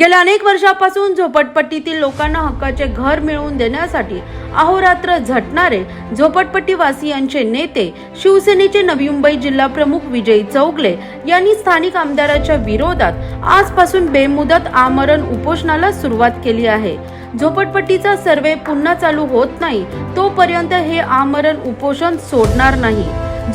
गेल्या अनेक वर्षापासून झोपडपट्टीतील लोकांना हक्काचे घर मिळवून देण्यासाठी अहोरात्र झटणारे झोपडपट्टीवासियांचे नेते शिवसेनेचे नवी मुंबई जिल्हा प्रमुख विजय चौगले यांनी स्थानिक आमदाराच्या विरोधात आजपासून बेमुदत आमरण उपोषणाला सुरुवात केली आहे. झोपडपट्टीचा सर्वे पुन्हा चालू होत नाही तोपर्यंत हे आमरण उपोषण सोडणार नाही.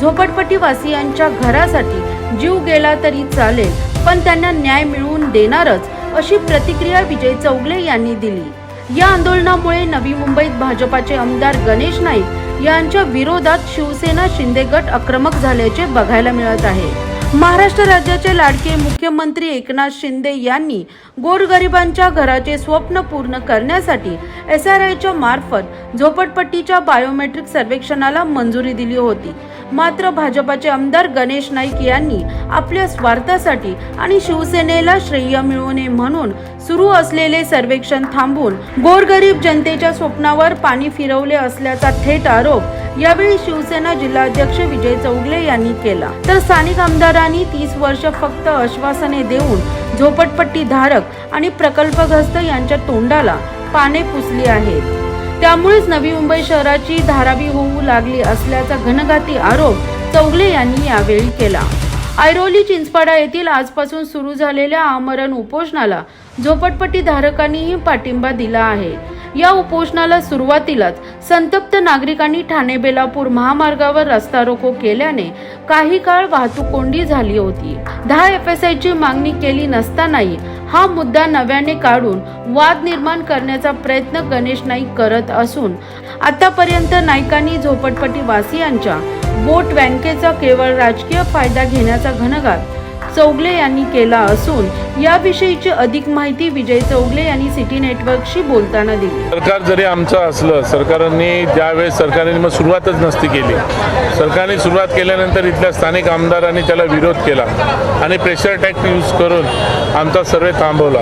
झोपडपट्टीवासियांच्या घरासाठी जीव गेला तरी चालेल पण त्यांना न्याय मिळवून देणारच अशी प्रतिक्रिया विजय चौगले यांनी दिली. या आंदोलनामुळे नवी मुंबईत भाजपाचे आमदार गणेश नाईक यांच्या विरोधात शिवसेना शिंदे गट आक्रमक झाल्याचे बघायला मिळत आहे. महाराष्ट्र राज्याचे लाडके मुख्यमंत्री एकनाथ शिंदे यांनी गोरगरिबांच्या घराचे स्वप्न पूर्ण करण्यासाठी एस आर आयच्या मार्फत झोपडपट्टीच्या बायोमेट्रिक सर्वेक्षणाला मंजुरी दिली होती. मात्र भाजपाचे आमदार गणेश नाईक यांनी आपल्या स्वार्थासाठी आणि शिवसेनेला श्रेय मिळू नये म्हणून सुरू असलेले सर्वेक्षण थांबून गोरगरीब जनतेच्या स्वप्नावर पाणी फिरवले असल्याचा थेट आरोप यावेळी शिवसेना जिल्हाध्यक्ष विजय चौगले यांनी केला. तर स्थानिक आमदारांनी तीस वर्ष फक्त आश्वासने देऊन झोपटपट्टी धारक आणि प्रकल्पग्रस्त यांच्या तोंडाला पाने पुसली आहेत. त्यामुळेच नवी मुंबई शहराची धारावी होऊ लागली असल्याचा घनघाती आरोप चौगले यांनी यावेळी केला. ऐरोली चिंचपाडा येथील आजपासून सुरू झालेल्या आमरण उपोषणाला झोपटपट्टी धारकांनीही पाठिंबा दिला आहे. या उपोषणाला सुरुवातीलाच संतप्त नागरिकांनी ठाणे बेलापूर महामार्गावर रस्ता रोको केल्याने काही काळ वाहतूक कोंडी झाली होती. दहा एफ एस ची मागणी केली नसतानाही हा मुद्दा नव्याने काढून वाद निर्माण करण्याचा प्रयत्न गणेश नाईक करत असून आतापर्यंत नाईकांनी झोपडपट्टी वासियांच्या बोट बँकेचा केवळ राजकीय फायदा घेण्याचा घनघात चौगले यांनी केला असून याविषयीची अधिक माहिती विजय चौगले यांनी सिटी नेटवर्कशी बोलताना दिली. सरकार जरी आमचं असलं सरकारने ज्यावेळेस सरकारने मग सुरुवातच नसती केली. सरकारने सुरुवात केल्यानंतर इथल्या स्थानिक आमदारांनी त्याला विरोध केला आणि प्रेशर अटॅक यूज करून आमचा सर्वे थांबवला.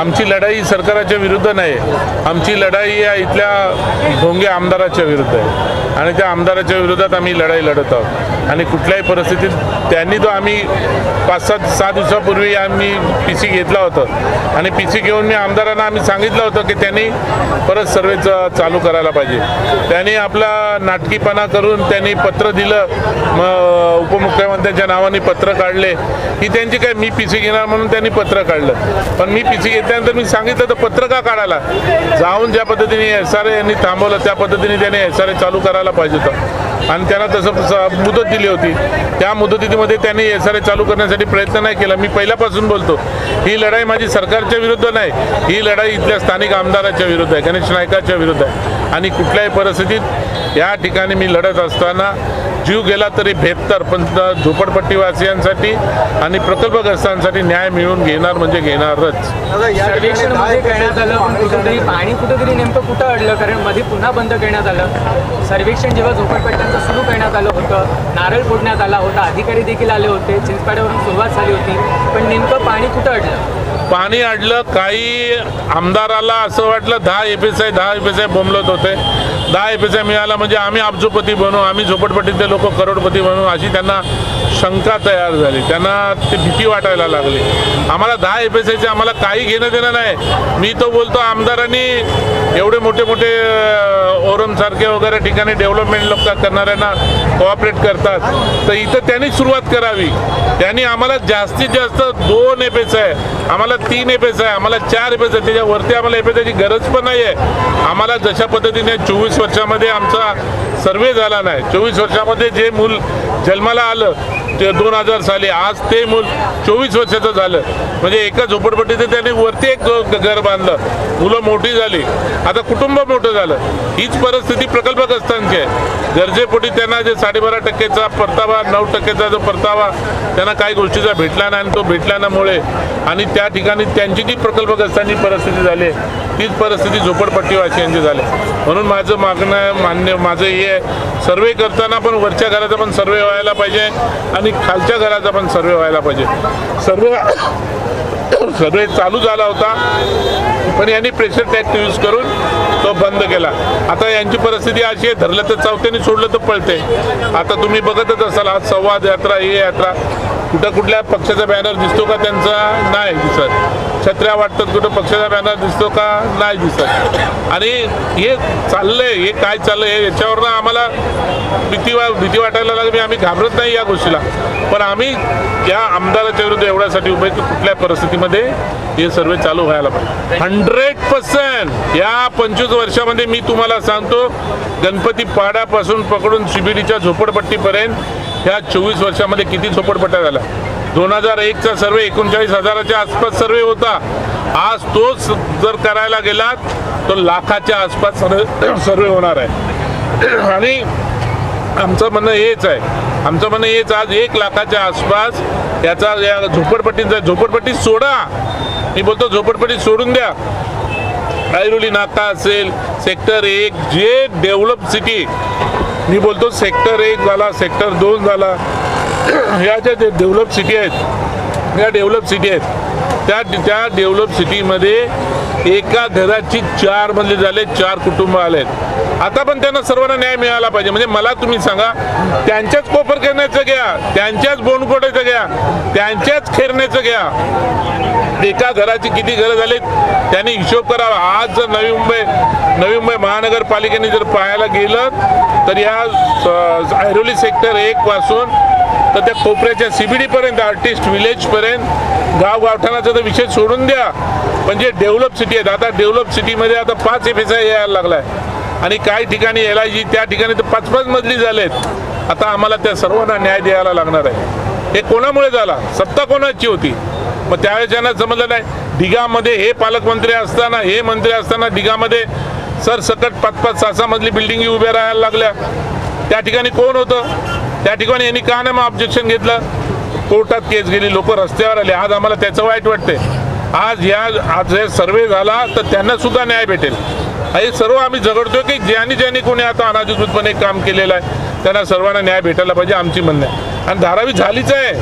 आमची लढाई सरकाराच्या विरुद्ध नाही आमची लढाई या इथल्या ढोंगे आमदाराच्या विरुद्ध आहे. आणि त्या आमदाराच्या विरोधात आम्ही लढाई लढत आहोत. आणि कुठल्याही परिस्थितीत त्यांनी तो आम्ही पाच सात सहा दिवसापूर्वी आम्ही पी सी घेतला होतं. आणि पी सी घेऊन मी आमदारांना आम्ही सांगितलं होतं की त्यांनी परत सर्वे चालू करायला पाहिजे. त्यांनी आपला नाटकीपणा करून त्यांनी पत्र दिलं. मग उपमुख्यमंत्र्यांच्या नावाने पत्र काढले. की त्यांची काय मी पी सी घेणार म्हणून त्यांनी पत्र काढलं. पण मी पी सी घेतल्यानंतर मी सांगितलं तर पत्र का काढायला? जाऊन ज्या पद्धतीने एस आर यांनी थांबवलं त्या पद्धतीने त्याने एस आर चालू करायला पाहिजे होतं. आणि त्यांना तसं मुदत दिली होती. त्या मुदतीमध्ये त्यांनी एस आर चालू करण्यासाठी प्रयत्न नाही केला. मी पहिल्यापासून बोलतो. ही लढाई माझी सरकारच्या विरुद्ध नाही ही लढाई इथल्या स्थानिक आमदाराच्या विरुद्ध आहे गणेश नायकाच्या विरुद्ध आहे. आणि कुठल्याही परिस्थितीत या ठिकाणी मी लढत असताना जीव गेला तरी बेहत्तर पण झोपडपट्टीवासियांसाठी आणि प्रकल्पग्रस्तांसाठी न्याय मिळवून घेणार म्हणजे घेणारच. सर्वेक्षणमध्ये करण्यात आलं पण कुठेतरी पाणी कुठेतरी नेमकं कुठं अडलं? कारण मध्ये पुन्हा बंद करण्यात आलं. सर्वेक्षण जेव्हा झोपडपट्ट्यांचं सुरू करण्यात आलं होतं नारळ फोडण्यात आला होता अधिकारी देखील आले होते चिंचपाड्यावरून सुरुवात झाली होती पण नेमकं पाणी कुठं अडलं? पाणी अडलं काही आमदाराला असं वाटलं दहा एफ दहा एफ एस बोंबलत होते. दहा एफ मिळाला म्हणजे आम्ही अब्जोपती बनू आम्ही झोपडपट्टीतले लोक करोडपती बनू अशी त्यांना शंका तयार झाली. त्यांना ते भीती वाटायला लागली. आम्हाला दहा एफ आम्हाला काही घेणं देणं नाही. मी तो बोलतो आमदारांनी एवढे मोठे मोठे ओरमसारखे वगैरे ठिकाणी डेव्हलपमेंट लोक करणाऱ्यांना कोऑपरेट करतात. तर इथं त्यांनी सुरुवात करावी. त्यांनी आम्हाला जास्तीत जास्त दोन एफ आहे आम्हाला तीन एफ आहे आम्हाला चार एफ आहे त्याच्यावरती आम्हाला एफ गरज पण नाही आहे आम्हाला जशा पद्धतीने चोवीस वर्षामध्ये आमचा सर्वे झाला नाही. चोवीस वर्षामध्ये जे मूल जन्माला आलं ते दोन हजार साली आज ते मूल चोवीस वर्षाचं झालं. म्हणजे एका झोपडपट्टीचं त्याने वरती एक घर बांधलं. मुलं मोठी झाली. आता कुटुंब मोठं झालं. हीच परिस्थिती प्रकल्पग्रस्तांची आहे. गरजेपोटी त्यांना जे साडेबारा टक्केचा परतावा नऊ टक्केचा जो परतावा त्यांना काही गोष्टीचा भेटला नाही आणि तो भेटल्यामुळे आणि त्या ठिकाणी त्यांची जी प्रकल्पग्रस्तांची परिस्थिती झाली आहे तीच परिस्थिती झोपडपट्टीवासियांची झाली म्हणून माझं मागणं आहे, मान्य माझं हे आहे सर्वे करताना पण वरच्या घराचा पण सर्वे व्हायला पाहिजे आणि खालच्या घराचा पण सर्वे व्हायला पाहिजे. सर्वे सर्वे चालू झाला होता. पण यांनी प्रेशर टॅक्ट यूज करून तो बंद केला. आता यांची परिस्थिती अशी आहे धरलं तर चौथ्याने सोडलं तर पळते आता तुम्ही बघतच असाल आज संवाद यात्रा ही यात्रा. कुठं कुठल्या पक्षाचा बॅनर दिसतो का त्यांचा? नाही दिसत. छत्र्या वाटतात कुठं पक्षाचा बॅनर दिसतो का? नाही दिसत. आणि हे चाललंय हे काय चाललंय हे याच्यावरनं आम्हाला भीती वा भीती वाटायला लागली. आम्ही घाबरत नाही या गोष्टीला. पण आम्ही या आमदाराच्या विरुद्ध एवढ्यासाठी उभे की कुठल्या परिस्थितीमध्ये हे सर्वे चालू व्हायला पाहिजे. हंड्रेड पर्सेंट या पंचवीस वर्षामध्ये मी तुम्हाला सांगतो गणपती पाड्यापासून पकडून शिबिरीच्या झोपडपट्टीपर्यंत ह्या चोवीस वर्षामध्ये किती झोपडपट्ट्या झाल्या? दोन हजार एकचा सर्वे एकोणचाळीस हजाराच्या आसपास सर्वे होता. आज तोच जर करायला गेलात तर लाखाच्या आसपास सर्वे सर्वे होणार आहे. आणि आमचं म्हणणं हेच आहे. आमचं म्हणणं हेच आज एक लाखाच्या आसपास याचा या झोपडपट्टीचा झोपडपट्टी सोडा. मी बोलतो झोपडपट्टी सोडून द्या. ऐरोली नाका असेल सेक्टर एक जे डेव्हलप सिटी मी बोलतो सेक्टर एक झाला सेक्टर दोन झाला. ह्या ज्या डेव्हलप सिटी आहेत या डेव्हलप सिटी आहेत त्या त्या डेव्हलप सिटीमध्ये एका घराची चार मधले झाले चार कुटुंब आलेत आता पण त्यांना सर्वांना न्याय मिळाला पाहिजे. म्हणजे मला तुम्ही सांगा त्यांच्याच कोपर करण्याचं घ्या त्यांच्याच बोंडकोट्याचं घ्या त्यांच्याच खेरण्याचं घ्या. एका घराची किती घरं झालीत त्यांनी हिशोब करावा. आज जर नवी मुंबई नवी मुंबई महानगरपालिकेने जर पाहायला गेलं तर या ऐरोली सेक्टर एक पासून तर त्या कोपऱ्याच्या सीबीडी पर्यंत आर्टिस्ट विलेजपर्यंत गाव गावठाणाचा तर विषय सोडून द्या. पण जे डेव्हलप सिटी आहेत. आता डेव्हलप सिटीमध्ये आता पाच एफ एस आय यायला लागला आहे आणि काही ठिकाणी एल आय जी त्या ठिकाणी तर पाच पाच मजली झालेत. आता आम्हाला त्या सर्वांना न्याय द्यायला लागणार आहे. हे कोणामुळे झाला? सत्ता कोणाची होती? मग त्यावेळेस यांना समजलं नाही. दिघामध्ये हे पालकमंत्री असताना हे मंत्री असताना दिघामध्ये सर सकट पाच पाच सहा सहा मजली बिल्डिंगही उभ्या राहायला लागल्या. त्या ठिकाणी कोण होतं? त्या ठिकाणी यांनी का नाही मग ऑब्जेक्शन घेतलं? कोर्टात केस गेली लोक रस्त्यावर आले. आज आम्हाला त्याचं वाईट वाटतंय. आज या आज हे सर्वे झाला तर त्यांना सुद्धा न्याय भेटेल. हे सर्व आम्ही झगडतोय की ज्यांनी ज्यांनी कोणी आता अनाधिकृतपणे काम केलेलं आहे त्यांना सर्वांना न्याय भेटायला पाहिजे आमची म्हणणं आहे. आणि धारावी झालीच आहे.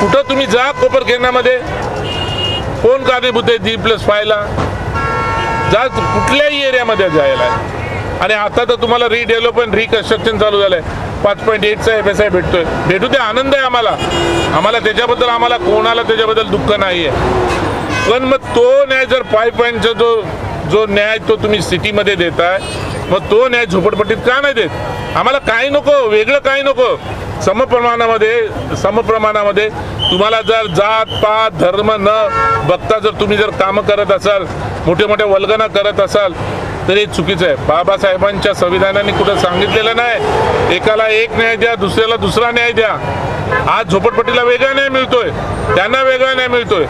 कुठं तुम्ही जा कोपरखेरणामध्ये कोण कारणीभूत आहे जी प्लस फायला जा कुठल्याही एरियामध्ये जायला. आणि आता तर तुम्हाला रिडेव्हलपमेंट रिकन्स्ट्रक्शन चालू झालंय. पाच पॉईंट एटचा एफ एस आय भेटतोय. भेटू दे आनंद आहे आम्हाला. आम्हाला त्याच्याबद्दल आम्हाला कोणाला त्याच्याबद्दल दुःख नाही आहे पण मग तो न्याय जर फाय पॉईंटचा जो जो न्याय तो तुम्ही सिटीमध्ये देताय मग तो न्याय झोपडपट्टीत का नाही देत? आम्हाला काही नको वेगळं काही नको. समप्रमाणामध्ये समप्रमाणामध्ये तुम्हाला जर जात पात धर्म न बघता जर तुम्ही जर कामं करत असाल मोठे मोठे वल्गना करत असाल तर हे चुकीचं आहे. बाबासाहेबांच्या संविधानाने कुठं सांगितलेलं नाही. एकाला एक न्याय द्या दुसऱ्याला दुसरा न्याय द्या. आज झोपडपट्टीला वेगळा न्याय मिळतोय. त्यांना वेगळा न्याय मिळतोय.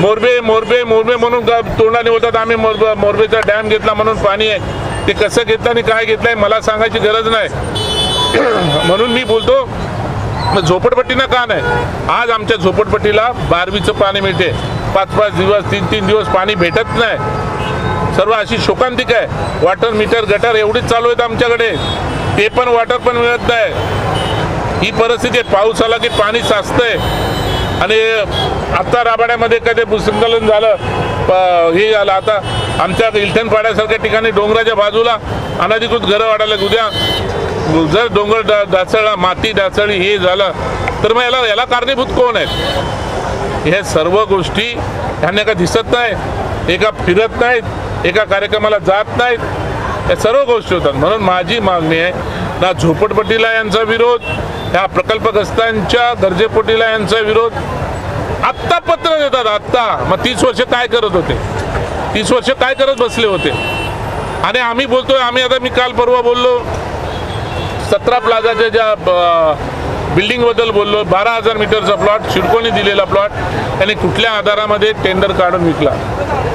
मोरबे मोरबे मोरबे म्हणून ग- तोंडाने बोलतात आम्ही मोरबे मोरबेचा डॅम घेतला म्हणून पाणी आहे. ते कसं घेतलं आणि काय घेतलंय मला सांगायची गरज नाही. म्हणून मी बोलतो झोपडपट्टीनं का नाही? आज आमच्या झोपडपट्टीला बारवीचं पाणी मिळते. पाच पाच दिवस तीन तीन दिवस पाणी भेटत नाही. सर्व अशी शोकांतिक आहे. वॉटर मीटर गटर एवढीच चालू आहेत आमच्याकडे. ते पण वॉटर पण मिळत नाही. ही परिस्थिती आहे. पाऊस आला की पाणी साचतंय. आणि आत्ता राबाड्यामध्ये कधी भूसंकलन झालं प- हे झालं. आता आमच्या इलठण पाड्यासारख्या ठिकाणी डोंगराच्या बाजूला अनधिकृत घरं वाढायला उद्या जर डोंगर डा ढासळला माती डाचळली हे झालं तर मग याला याला कारणीभूत कोण आहेत? ह्या सर्व गोष्टी ह्यांना का दिसत नाही एका फिरत नाहीत? एका कार्यक्रमाला जात नाहीत. या सर्व गोष्टी होतात. म्हणून माझी मागणी आहे ना झोपडपट्टीला यांचा विरोध ह्या प्रकल्पग्रस्तांच्या गरजेपोटीला यांचा विरोध. आत्ता पत्र देतात आत्ता. मग तीस वर्ष काय करत होते? तीस वर्ष काय करत बसले होते? आणि आम्ही बोलतोय आम्ही आता मी काल परवा बोललो सतरा प्लाझाच्या ज्या बिल्डिंगबद्दल बोललो बारा हजार मीटरचा प्लॉट शिडकोनी दिलेला प्लॉट त्यांनी कुठल्या आधारामध्ये टेंडर काढून विकला?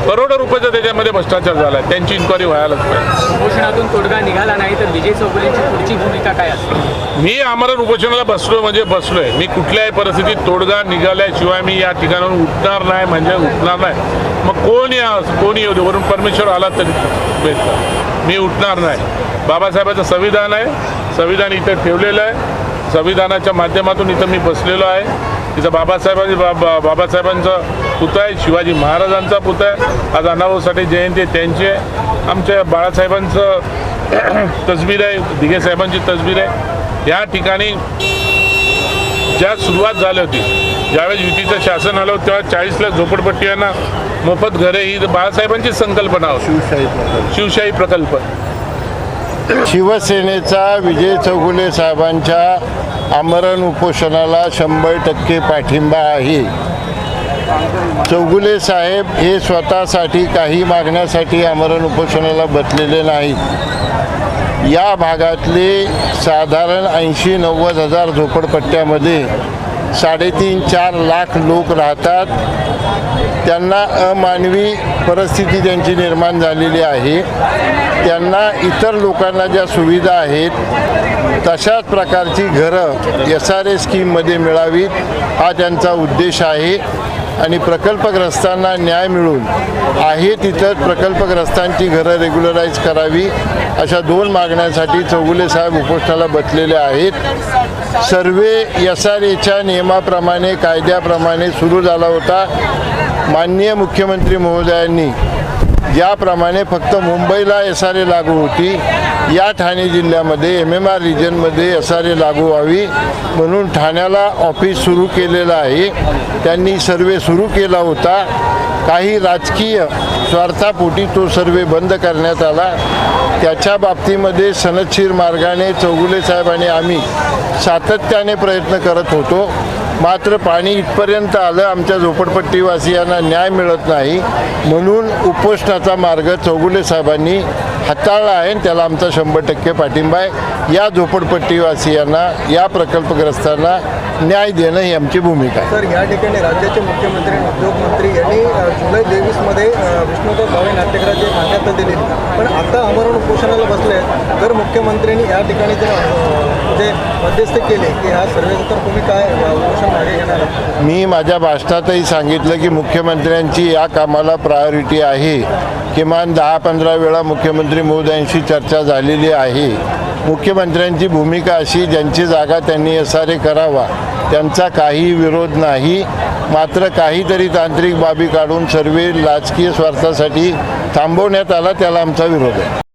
करोडो रुपयाचा त्याच्यामध्ये भ्रष्टाचार झाला त्यांची इन्क्वायरी व्हायलाच पाहिजे उपोषणातून तोडगा निघाला नाही तर विजय चौगुलेंची पुढची भूमिका काय असेल? मी आमरण उपोषणाला बसलो म्हणजे बसलोय. मी कुठल्याही परिस्थितीत तोडगा निघाल्याशिवाय मी या ठिकाणाहून उठणार नाही म्हणजे उठणार नाही. मग कोण या कोणी येऊ दे? वरून परमेश्वर आला तरी बेस्ट मी उठणार नाही. बाबासाहेबाचं संविधान आहे. संविधान इथं ठेवलेलं आहे. संविधानाच्या माध्यमातून इथं मी बसलेलो आहे. तिथं बाबासाहेबांची बाबा बाबासाहेबांचा पुतळा आहे शिवाजी महाराजांचा पुतळा आहे. आज अण्णाभाऊ साठे जयंती त्यांची आहे. आमच्या बाळासाहेबांचं तसबीर आहे दिघे साहेबांची तसबीर आहे. या ठिकाणी ज्या सुरुवात झाली होती ज्यावेळेस युतीचं शासन आलं होतं तेव्हा चाळीस लाख झोपडपट्ट्यांना मोफत घरे ही बाळासाहेबांची संकल्पना होती. शिवशाही प्रकल्प. शिवसेनेचा विजय चौगुले साहेबांच्या आमरण उपोषणाला शंभर टक्के पाठिंबा आहे. चौगुले साहेब हे स्वतःसाठी काही मागण्यासाठी आमरण उपोषणाला बसलेले नाहीत. या भागातले साधारण ऐंशी नव्वद हजार झोपडपट्ट्यामध्ये साडेतीन चार लाख लोक राहतात. त्यांना अमानवी परिस्थिती त्यांची निर्माण झालेली आहे. त्यांना इतर लोकांना ज्या सुविधा आहेत तशाच प्रकारची घरं एस आर ए स्कीममध्ये मिळावीत. हा त्यांचा उद्देश आहे. आणि प्रकल्पग्रस्तांना न्याय मिळून आहे तिथं प्रकल्पग्रस्तांची घरं रेग्युलराईज करावी अशा दोन मागण्यांसाठी चौगुले साहेब उपोषणाला बसलेले आहेत. सर्वे एस आर एच्या नियमाप्रमाणे कायद्याप्रमाणे सुरू झाला होता. माननीय मुख्यमंत्री महोदयांनी ज्याप्रमाणे फक्त मुंबईला एस आर ए लागू होती या ठाणे जिल्ह्यामध्ये एम एम आर रिजनमध्ये एस आर ए लागू व्हावी म्हणून ठाण्याला ऑफिस सुरू केलेलं आहे. त्यांनी सर्वे सुरू केला होता. काही राजकीय स्वार्थापोटी तो सर्वे बंद करण्यात आला. त्याच्या बाबतीमध्ये सनदशीर मार्गाने चौगुले साहेब आणि आम्ही सातत्याने प्रयत्न करत होतो. मात्र पाणी इथपर्यंत आलं आमच्या झोपडपट्टीवासियांना न्याय मिळत नाही. म्हणून उपोषणाचा मार्ग चौगुले साहेबांनी हाताळला आहे त्याला आमचा शंभर टक्के पाठिंबा आहे या झोपडपट्टीवासियांना या प्रकल्पग्रस्तांना न्याय देणं ही आमची भूमिका आहे तर या ठिकाणी राज्याचे मुख्यमंत्री उद्योगमंत्री यांनी जुलै तेवीसमध्ये विष्णुदेव भावे नाट्यगृहाची मान्यता दिलेली पण आता आमरण उपोषणाला बसले. तर मुख्यमंत्र्यांनी या ठिकाणी जर जे मध्यस्थ केले की ह्या सर्वेचं तर तुम्ही काय उपोषण मागे घेणार? मी माझ्या भाषणातही सांगितलं की मुख्यमंत्र्यांची या कामाला प्रायोरिटी आहे किमान दहा पंधरा वेळा मुख्यमंत्री महोदयांशी चर्चा झालेली आहे. मुख्यमंत्र्यांची भूमिका अशी ज्यांची जागा त्यांनी एस आर ए करावा त्यांचा काही विरोध नाही. मात्र काहीतरी तांत्रिक बाबी काढून सर्वे राजकीय स्वार्थासाठी थांबवण्यात आला त्याला आमचा विरोध आहे.